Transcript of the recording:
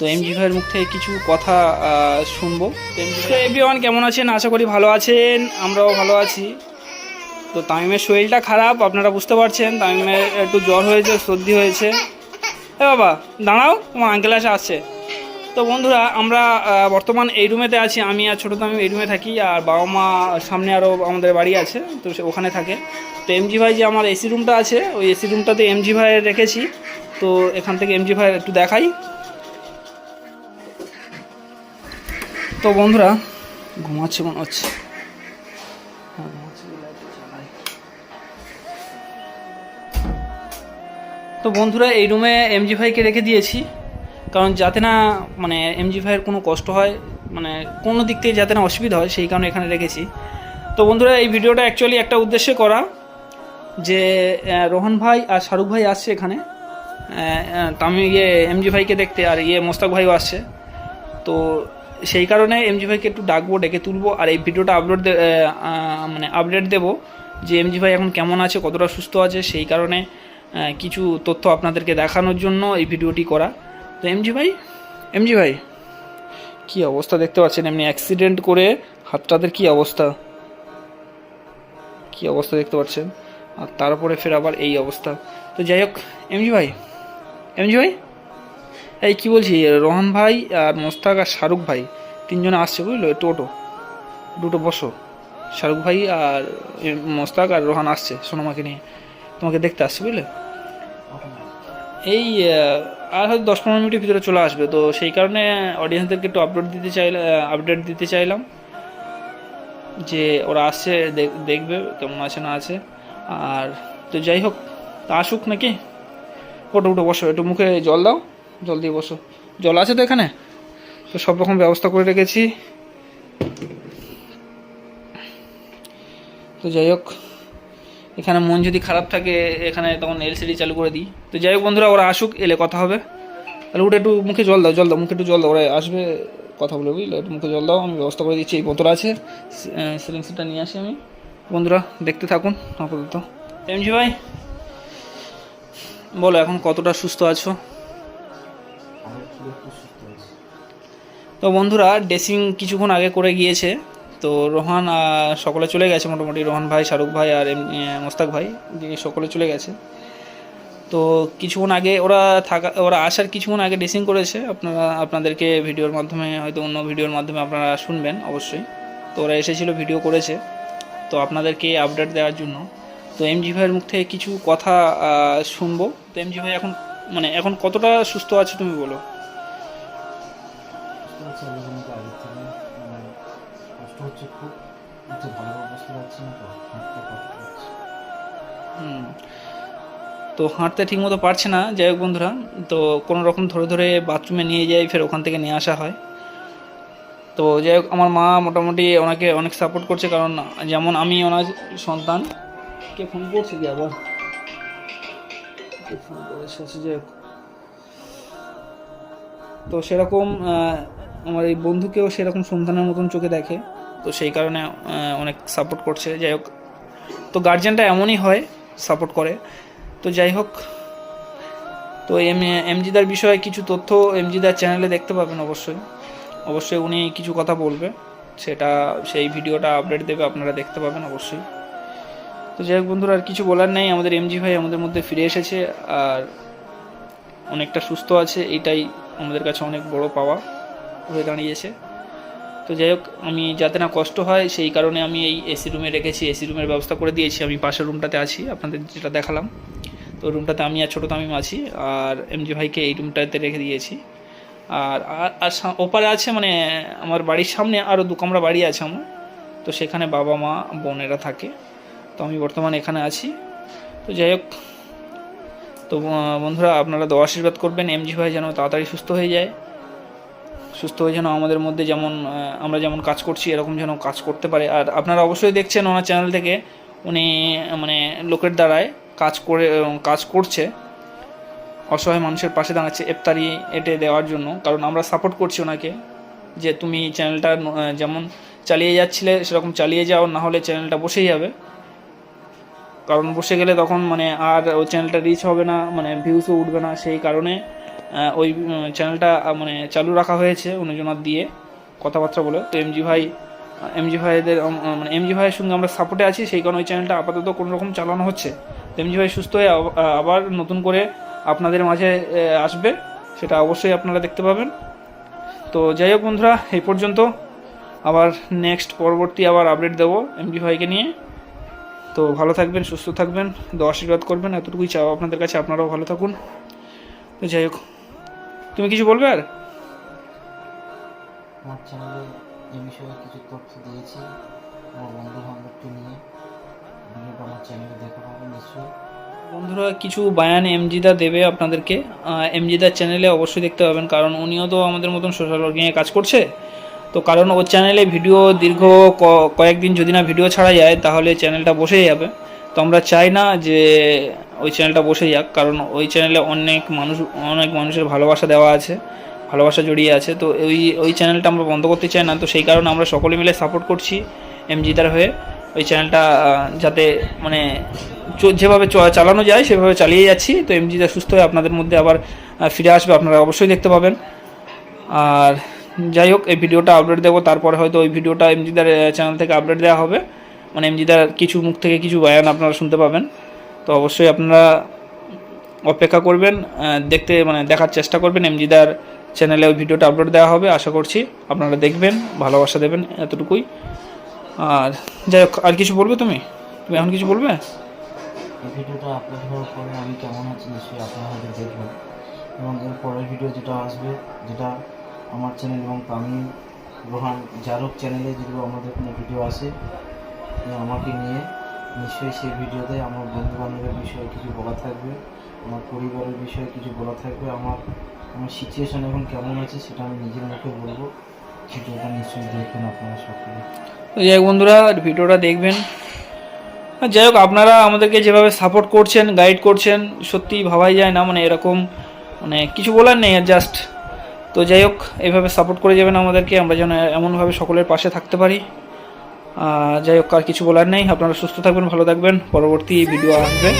তো এমজি ভাইয়ের মুখ থেকে কিছু কথা শুনব। তো এভরিওয়ান কেমন আছেন? আশা করি ভালো আছেন, আমরাও ভালো আছি। তো তামিমের শরীরটা খারাপ, আপনারা বুঝতে পারছেন, তামিমের একটু জ্বর হয়েছে, সর্দি হয়েছে। এ বাবা, দাঁড়াও, তোমার আঙ্কেল আসে, আসছে। তো বন্ধুরা, আমরা বর্তমান এই রুমেতে আছি। আমি আর ছোটো তামিম এই রুমে থাকি, আর বাবা মা সামনে আরও আমাদের বাড়ি আছে, তো ওখানে থাকে। তো এমজি ভাই যে আমার এসি রুমটা আছে, ওই এসি রুমটাতে এমজি ভাইয়ের রেখেছি। তো এখান থেকে এমজি ভাইয়ের একটু দেখাই। তো বন্ধুরা, ঘুমাচ্ছে মনে হচ্ছে। হ্যাঁ। তো বন্ধুরা, এই রুমে এমজি ভাইকে রেখে দিয়েছি, কারণ যাতে না মানে এমজি ভাইয়ের কোনো কষ্ট হয় মানে কোনো দিক থেকে যাতে না অসুবিধা হয়, সেই কারণে এখানে রেখেছি। তো বন্ধুরা, এই ভিডিওটা অ্যাকচুয়ালি একটা উদ্দেশ্যে করা যে রোহন ভাই আর শাহরুখ ভাই আসছে এখানে। আমি ইয়ে এমজি ভাইকে দেখতে, আর ইয়ে মোস্তাক ভাইও আসছে। তো সেই কারণে এমজি ভাইকে একটু ডাকবো, ডেকে তুলবো, আর এই ভিডিওটা আপলোড মানে আপডেট দেবো যে এমজি ভাই এখন কেমন আছে, কতটা সুস্থ আছে, সেই কারণে কিছু তথ্য আপনাদেরকে দেখানোর জন্য এই ভিডিওটি করা। তো এমজি ভাই? এমজি ভাই, কি অবস্থা দেখতে পাচ্ছেন? এমনি অ্যাক্সিডেন্ট করে হাতটাদের কি অবস্থা? কি অবস্থা দেখতে পাচ্ছেন? আর তারপরে ফের আবার এই অবস্থা। তো যাই হোক এমজি ভাই এমজি ভাই? এই কি বলছি, রোহন ভাই আর মোস্তাক আর শাহরুখ ভাই তিনজনে আসছে বুঝলো, টোটো। দুটো বসো। শাহরুখ ভাই আর মোস্তাক আর রোহান আসছে সোনামাকে নিয়ে। তোমাকে দেখতে আসছে বুঝলে? এই আর হয়তো দশ পনেরো মিনিটের ভিতরে চলে আসবে। তো সেই কারণে অডিয়েন্সদেরকে একটু আপডেট দিতে চাইলাম আপডেট দিতে চাইলাম যে ওরা আসছে দেখ- দেখবে কেমন আছে, না আছে। আর তো যাই হোক আসুক নাকি? ওটো উঠো বসো, একটু মুখে জল দাও। জল দিয়ে বসো। জল আছে তো এখানে? তো সব রকম ব্যবস্থা করে রেখেছি। তো যাই হোক, এখানে মন যদি খারাপ থাকে, এখানে তখন এলসিডি চালু করে দিই। তো যাই হোক বন্ধুরা, ওরা আসুক, এলে কথা হবে। তাহলে ওটা একটু মুখে জল দাও জল দাও, মুখে একটু জল দাও, ওরা আসবে, কথা বলে বুঝলে? একটু মুখে জল দাও, আমি ব্যবস্থা করে দিচ্ছি, এই বোতল আছে। সিলিং সিটটা নিয়ে আসি আমি। বন্ধুরা, দেখতে থাকুন, আপাতত। এমজি ভাই, বলো এখন কতটা সুস্থ আছো? তো বন্ধুরা ড্রেসিং কিছুক্ষণ আগে করে গিয়েছে। তো রোহান সকলে চলে গেছে মোটামুটি। রোহান ভাই, শাহরুখ ভাই আর মোস্তাক ভাই, যে সকলে চলে গেছে। তো কিছুক্ষণ আগে ওরা থাকা, ওরা আসার কিছুক্ষণ আগে ড্রেসিং করেছে। আপনারা, আপনাদেরকে ভিডিওর মাধ্যমে, হয়তো অন্য ভিডিওর মাধ্যমে আপনারা শুনবেন অবশ্যই। তো ওরা এসেছিল, ভিডিও করেছে। তো আপনাদেরকে আপডেট দেওয়ার জন্য। তো এমজি ভাইয়ের মুখ থেকে কিছু কথা শুনব। তো এমজি ভাই এখন মানে এখন কতটা সুস্থ আছে তুমি বলো? হচ্ছে আলোচনাটা আগের থেকে মানে কষ্ট হচ্ছে খুব, কিন্তু ভালো অবস্থা যাচ্ছে না তো হাঁটতে কষ্ট হচ্ছে। তো হাঁটতে ঠিকমতো পারছে না, যাই হোক বন্ধুরা। তো কোনো রকম ধরে ধরে বাথরুমে নিয়ে যাই, ফের ওখান থেকে নিয়ে আসা হয়। তো যাই হোক, আমার মা মোটামুটি ওনাকে অনেক সাপোর্ট করছে, কারণ যেমন আমি ওনার সন্তান, কে ফোন করছে কি আবার? ফোন করেছে যাই হোক। তো সেরকম আমার এই বন্ধুকেও সেরকম সন্তানের মতন চোখে দেখে, তো সেই কারণে অনেক সাপোর্ট করছে। যাই হোক, তো গার্জেনটা এমনই হয় সাপোর্ট করে। তো যাই হোক, তো এম, এমজিদার বিষয়ে কিছু তথ্য এমজিদার চ্যানেলে দেখতে পাবেন অবশ্যই। অবশ্যই উনি কিছু কথা বলবে, সেটা, সেই ভিডিওটা আপডেট দেবে, আপনারা দেখতে পাবেন অবশ্যই। তো যাই হোক বন্ধুরা, আর কিছু বলার নেই, আমাদের এমজি ভাই আমাদের মধ্যে ফিরে এসেছে, আর অনেকটা সুস্থ আছে, এটাই আমাদের কাছে অনেক বড় পাওয়া। হয়ে দাঁড়িয়েছে। তো যাই হোক, আমি যাতে না কষ্ট হয়, সেই কারণে আমি এই এসি রুমে রেখেছি। এসি রুমের ব্যবস্থা করে দিয়েছি। আমি পাশের রুমটাতে আছি, আপনাদের যেটা দেখালাম। তো রুমটাতে আমি আর ছোটো তামিম আছি, আর এমজি ভাইকে এই রুমটাতে রেখে দিয়েছি। আর, আর- ওপারে আছে মানে আমার বাড়ির সামনে আরও দু কামরা বাড়ি আছে আমার। তো সেখানে বাবা, মা, বোনেরা থাকে। তো আমি বর্তমানে এখানে আছি। তো যাই হোক, তো বন্ধুরা আপনারা দোয়া আশীর্বাদ করবেন। এমজি ভাই যেন তাড়াতাড়ি সুস্থ হয়ে যায়। সুস্থ হয়ে যেন আমাদের মধ্যে যেমন আমরা যেমন কাজ করছি, এরকম যেন কাজ করতে পারে। আর আপনারা অবশ্যই দেখছেন ওনার চ্যানেল থেকে, উনি মানে লোকের দ্বারায় কাজ করে কাজ করছে। অসহায় মানুষের পাশে দাঁড়াচ্ছে এফতারি এটে দেওয়ার জন্য। কারণ আমরা সাপোর্ট করছি ওনাকে যে তুমি চ্যানেলটা যেমন চালিয়ে যাচ্ছিলে, সেরকম চালিয়ে যাও, না হলে চ্যানেলটা বসেই যাবে। কারণ বসে গেলে তখন মানে আর ওই চ্যানেলটা রিচ হবে না মানে ভিউসও উঠবে না। সেই কারণে ওই চ্যানেলটা মানে চালু রাখা হয়েছে অনুজনার দিয়ে কথাবার্তা বলে। তো এমজি ভাই এমজি ভাইদের মানে এমজি ভাইয়ের সঙ্গে আমরা সাপোর্টে আছি, সেই কারণে ওই চ্যানেলটা আপাতত কোনো রকম চালানো হচ্ছে। তো এমজি ভাই সুস্থ হয়ে আবার নতুন করে আপনাদের মাঝে আসবে, সেটা অবশ্যই আপনারা দেখতে পাবেন। তো যাই হোক বন্ধুরা, এই পর্যন্ত। আবার নেক্সট পরবর্তী আবার আপডেট দেবো এমজি ভাইকে নিয়ে। তো ভালো থাকবেন, সুস্থ থাকবেন তো আশীর্বাদ করবেন। এতটুকুই চাও আপনাদের কাছে, আপনারাও ভালো থাকুন। তো যাই হোক। তুমি কিছু বলবে আর? আমার চ্যানেলে এ বিষয়ে কিছু তথ্য দিয়েছি আমার বন্ধু বান্ধবকে নিয়ে ভিডিওটা আমার চ্যানেলে দেখা পাবে নিশ্চয়ই। বন্ধুরা কিছু বায়ান এমজিদা দেবে আপনাদেরকে। এমজিদার চ্যানেলে অবশ্যই দেখতে পাবেন কারণ উনিও তো আমাদের মতন সোশ্যাল ওয়ার্কিংয়ে কাজ করছে। তো কারণ ওর চ্যানেলে ভিডিও দীর্ঘ কয়েকদিন যদি না ভিডিও ছাড়া যায় তাহলে চ্যানেলটা বসে যাবে। তো আমরা চাই না যে ওই চ্যানেলটা বসে যাক, কারণ ওই চ্যানেলে অনেক মানুষ, অনেক মানুষের ভালোবাসা দেওয়া আছে, ভালোবাসা জড়িয়ে আছে। তো ওই ওই চ্যানেলটা আমরা বন্ধ করতে চাই না। তো সেই কারণে আমরা সকলে মিলে সাপোর্ট করছি এমজিদার হয়ে। ওই চ্যানেলটা যাতে মানে যেভাবে চালানো যায়, সেভাবে চালিয়ে যাচ্ছি। তো এমজিদা সুস্থ হয়ে আপনাদের মধ্যে আবার ফিরে আসবে। আপনারা অবশ্যই দেখতে পাবেন। আর যাই হোক, এই ভিডিওটা আপলোড দেবো। তারপরে হয়তো ওই ভিডিওটা এমজিদার চ্যানেল থেকে আপলোড দেওয়া হবে। মানে এমজিদার কিছু মুখ থেকে কিছু বায়ান আপনারা শুনতে পাবেন। তো অবশ্যই আপনারা অপেক্ষা করবেন দেখতে মানে দেখার চেষ্টা করবেন। এমজিদার চ্যানেলে ওই ভিডিওটা আপলোড দেওয়া হবে, আশা করছি আপনারা দেখবেন, ভালোবাসা দেবেন এতটুকুই। আর যাই হোক, আর কিছু বলবে তুমি? তুমি এখন কিছু বলবে? এবং এর পরের ভিডিও যেটা আসবে, যেটা আমার চ্যানেল এবং তামিল রোহান জারক চ্যানেলে যদি আমাদের কোনো ভিডিও আসে আমাকে নিয়ে নিশ্চয়ই সেই ভিডিওতে আমার বন্ধু বান্ধবের বিষয়ে কিছু বলা থাকবে, আমার পরিবারের বিষয়ে কিছু বলা থাকবে, আমার আমার সিচুয়েশন এখন কেমন আছে সেটা আমি নিজের মুখে বলব ভিডিওটা নিশ্চয়ই দেখবেন আপনারা সকলে। যাই হোক বন্ধুরা, ভিডিওটা দেখবেন। যাই হোক, আপনারা আমাদেরকে যেভাবে সাপোর্ট করছেন গাইড করছেন সত্যি ভাবাই যায় না মানে এরকম মানে কিছু বলার নেই জাস্ট তো যাই হোক এইভাবে সাপোর্ট করে যাবেন আমাদেরকে, আমরা যেন এমনভাবে সকলের পাশে থাকতে পারি। যাই হোক আর কিছু বলার নেই আপনারা সুস্থ থাকবেন ভালো থাকবেন পরবর্তী ভিডিও আসবে